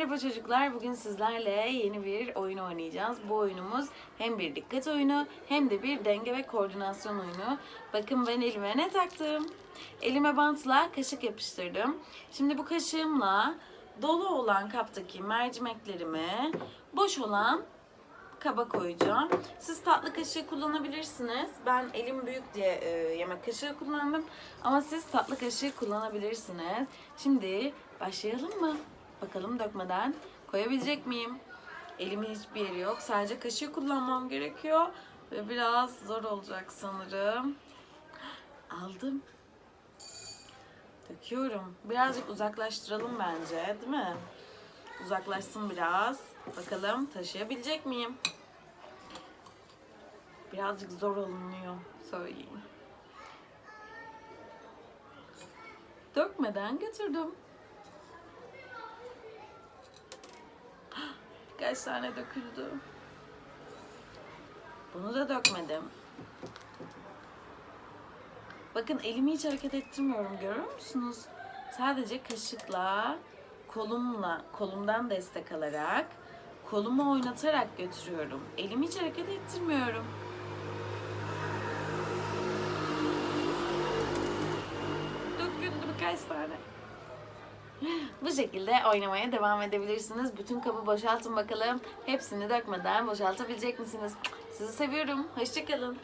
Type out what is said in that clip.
Merhaba çocuklar, bugün sizlerle yeni bir oyun oynayacağız. Bu oyunumuz hem bir dikkat oyunu hem de bir denge ve koordinasyon oyunu. Bakın ben elime ne taktım? Elime bantla kaşık yapıştırdım. Şimdi bu kaşığımla dolu olan kaptaki mercimeklerimi boş olan kaba koyacağım. Siz tatlı kaşığı kullanabilirsiniz. Ben elim büyük diye e, yemek kaşığı kullandım. Ama siz tatlı kaşığı kullanabilirsiniz. Şimdi başlayalım mı? Bakalım dökmeden koyabilecek miyim? Elimin hiçbir yeri yok. Sadece kaşığı kullanmam gerekiyor. Ve biraz zor olacak sanırım. Aldım. Döküyorum. Birazcık uzaklaştıralım bence, değil mi? Uzaklaşsın biraz. Bakalım taşıyabilecek miyim? Birazcık zor alınıyor söyleyeyim. Dökmeden götürdüm. Birkaç tane döküldü. Bunu da dökmedim. Bakın elimi hiç hareket ettirmiyorum görüyor musunuz? Sadece kaşıkla, kolumla, kolumdan destek alarak, kolumu oynatarak götürüyorum. Elimi hiç hareket ettirmiyorum. Döküldü birkaç tane. Bu şekilde oynamaya devam edebilirsiniz. Bütün kabı boşaltın bakalım. Hepsini dökmeden boşaltabilecek misiniz? Sizi seviyorum. Hoşçakalın.